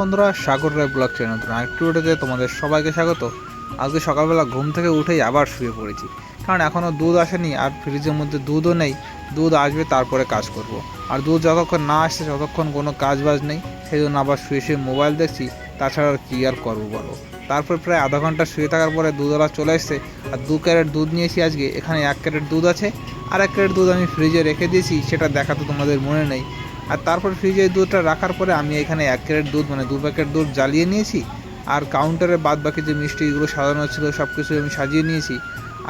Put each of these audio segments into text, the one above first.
বন্ধুরা, সাগর রায় blog channel নতুন আরেকটি ভিডিওতে তোমাদের সবাইকে স্বাগত। আজকে সকালবেলা ঘুম থেকে উঠেই আবার শুয়ে পড়েছি। কারণ এখনও দুধ আসেনি আর ফ্রিজের মধ্যে দুধও নেই। দুধ আসবে তারপরে কাজ করব। আর দুধ যতক্ষণ না আসছে, ততক্ষণ কোনো কাজ বাজ নেই। সেই জন্য আবার শুয়ে শুয়ে মোবাইল দেখছি। তাছাড়া আর কী আর করব বলো? তারপর প্রায় আধা ঘণ্টা শুয়ে থাকার পরে দুধওয়ালা চলে এসছে। আর দু ক্যারেট দুধ নিয়েছি আজকে। এখানে এক ক্যারেট দুধ আছে। আর এক ক্যারেট দুধ আমি ফ্রিজে রেখে দিয়েছি। সেটা দেখা তো তোমাদের মনে নেই। আর তারপর ফ্রিজে দুধটা রাখার পরে আমি এখানে এক ক্যারেট দুধ মানে দু প্যাকেট দুধ জ্বালিয়ে নিয়েছি। আর কাউন্টারে বাদ বাকি যে মিষ্টিগুলো সাজানো ছিল সব কিছু আমি সাজিয়ে নিয়েছি।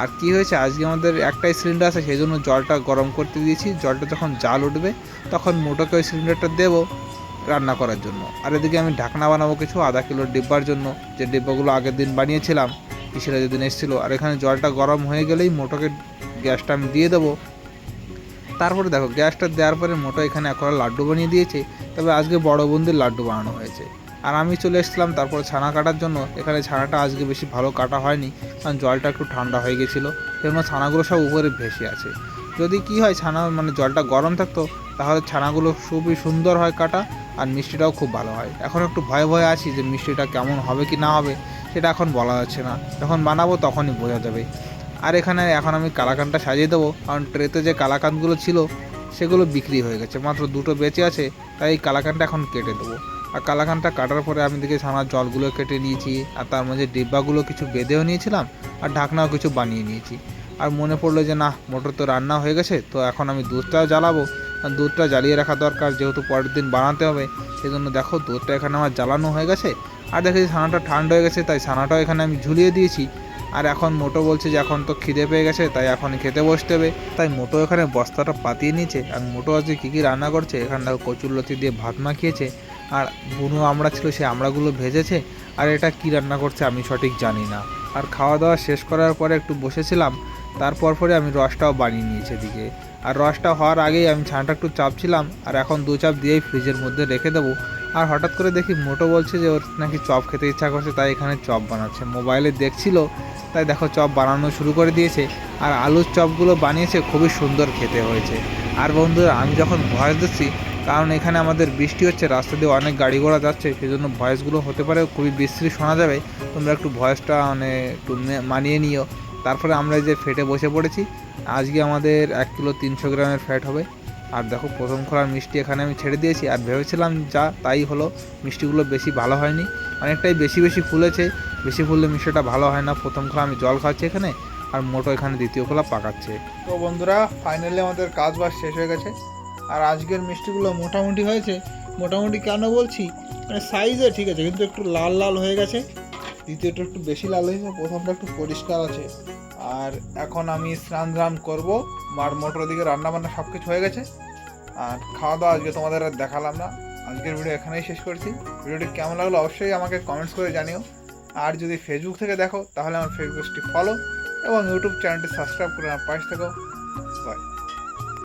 আর কি হয়েছে, আজকে আমাদের একটাই সিলিন্ডার আছে, সেই জন্য জলটা গরম করতে দিয়েছি। জলটা যখন জাল উঠবে, তখন মোটোকে ওই সিলিন্ডারটা দেবো রান্না করার জন্য। আর এদিকে আমি ঢাকনা বানাবো কিছু, আধা কিলোর ডিব্বার জন্য, যে ডিব্বাগুলো আগের দিন বানিয়েছিলাম, পিসিরা যেদিন এসেছিল। আর এখানে জলটা গরম হয়ে গেলেই মোটোকে গ্যাসটা আমি দিয়ে দেবো। তারপরে দেখো, গ্যাসটা দেওয়ার পরে মোটো এখানে এখন লাড্ডু বানিয়ে দিয়েছে, তবে আজকে বড় বন্দির লাড্ডু বানানো হয়েছে। আর আমি চলে এসেছিলাম তারপরে ছানা কাটার জন্য, এখানে ছানাটা আজকে বেশি ভালো কাটা হয়নি, কারণ জলটা একটু ঠান্ডা হয়ে গেছিল, সেজন্য ছানাগুলো সব উপরে ভেসে আছে। যদি কি হয় ছানা মানে জলটা গরম থাকতো, তাহলে ছানাগুলো খুবই সুন্দর হয় কাটা, আর মিষ্টিটাও খুব ভালো হয়। এখন একটু ভয়ে ভয়ে আছি যে মিষ্টিটা কেমন হবে কি না হবে, সেটা এখন বলা যাচ্ছে না। যখন বানাবো তখনই বোঝা যাবে। আর এখানে এখন আমি কালাকানটা সাজিয়ে দেবো। কারণ ট্রেতে যে কালাকানগুলো ছিল, সেগুলো বিক্রি হয়ে গেছে। মাত্র দুটো বেঁচে আছে, তাই এই কালাকানটা এখন কেটে দেবো। আর কালাকানটা কাটার পরে আমি দেখি ছানার জলগুলো কেটে নিয়েছি, আর তার মধ্যে ডিব্বাগুলো কিছু বেঁধেও নিয়েছিলাম, আর ঢাকনাও কিছু বানিয়ে নিয়েছি। আর মনে পড়ল যে না মোটর তো রান্না হয়ে গেছে, তো এখন আমি দুধটাও জ্বালাবো। আর দুধটা জ্বালিয়ে রাখা দরকার, যেহেতু পরের দিন বানাতে হবে সেই জন্য দেখো দুধটা এখানে আমার জ্বালানো হয়ে গেছে। আর দেখেছি ছানাটা ঠান্ডা হয়ে গেছে, তাই ছানাটাও এখানে আমি ঝুলিয়ে দিয়েছি। আর এখন মোটো বলছে যে এখন তো খিদে পেয়ে গেছে, তাই এখন খেতে বসতে হবে। তাই মোটো এখানে বস্তাটা পাতিয়ে নিয়েছে, আর মোটো আজকে কী কী রান্না করছে? এখানটা কচুর লতি দিয়ে ভাত মাখিয়েছে, আর বুনো আমড়া ছিল সে আমড়াগুলো ভেজেছে, আর এটা কি রান্না করছে আমি সঠিক জানি না। আর খাওয়া দাওয়া শেষ করার পরে একটু বসেছিলাম, তারপর পরে আমি রসটাও বানিয়ে নিয়েছি এদিকে। আর রসটা হওয়ার আগেই আমি ছানাটা একটু চাপছিলাম, আর এখন দু চাপ দিয়েই ফ্রিজের মধ্যে রেখে দেবো। আর হঠাৎ করে দেখি মোটো বলছে যে ওর নাকি চপ খেতে ইচ্ছা করছে, তাই এখানে চপ বানাচ্ছে। মোবাইলে দেখছিল, তাই দেখো চপ বানানো শুরু করে দিয়েছে, আর আলুর চপগুলো বানিয়েছে, খুবই সুন্দর খেতে হয়েছে। আর বন্ধুরা, আমি যখন ভয়েস দিচ্ছি, কারণ এখানে আমাদের বৃষ্টি হচ্ছে, রাস্তা দিয়ে অনেক গাড়ি ঘোড়া যাচ্ছে সেই জন্য ভয়েসগুলো হতে পারে, খুবই বিশ্রী শোনা যাবে। তোমরা একটু ভয়েসটা মানে একটু মানিয়ে নিও। তারপরে আমরা যে ফেটে বসে পড়েছি, আজকে আমাদের এক কিলো তিনশো গ্রামের ফ্যাট হবে। আর দেখো প্রথম খোলার মিষ্টি এখানে আমি ছেড়ে দিয়েছি আর ভেবেছিলাম যা তাই হলো, মিষ্টিগুলো বেশি ভালো হয়নি। অনেকটাই বেশি বেশি ফুলেছে, বেশি ফুললে মিষ্টিটা ভালো হয় না। প্রথম খোলা আমি জল খাচ্ছি এখানে আর মোটো এখানে দ্বিতীয় খোলা পাকাচ্ছে। তো বন্ধুরা ফাইনালি আমাদের কাজ বাজ শেষ হয়ে গেছে। আর আজকের মিষ্টিগুলো মোটামুটি হয়েছে। মোটামুটি কেন বলছি? মানে সাইজে ঠিক আছে, কিন্তু একটু লাল লাল হয়ে গেছে। দ্বিতীয়টা একটু বেশি লাল হয়েছে প্রথমটা একটু পরিষ্কার আছে। আর এখন আমি স্নান ধান করব। মার মোটর দিকে রান্না বান্না সব কিছু হয়ে গেছে। আর খাওয়া দাওয়া আজকে তোমাদের আর দেখালাম না। আজকের ভিডিও এখানেই শেষ করছি। ভিডিওটি কেমন লাগল অবশ্যই আমাকে কমেন্টস করে জানিও। আর যদি ফেসবুক থেকে দেখো, তাহলে আমার ফেসবুকটি ফলো এবং ইউটিউব চ্যানেলটি সাবস্ক্রাইব করে আমার পাশে থেকো। বাই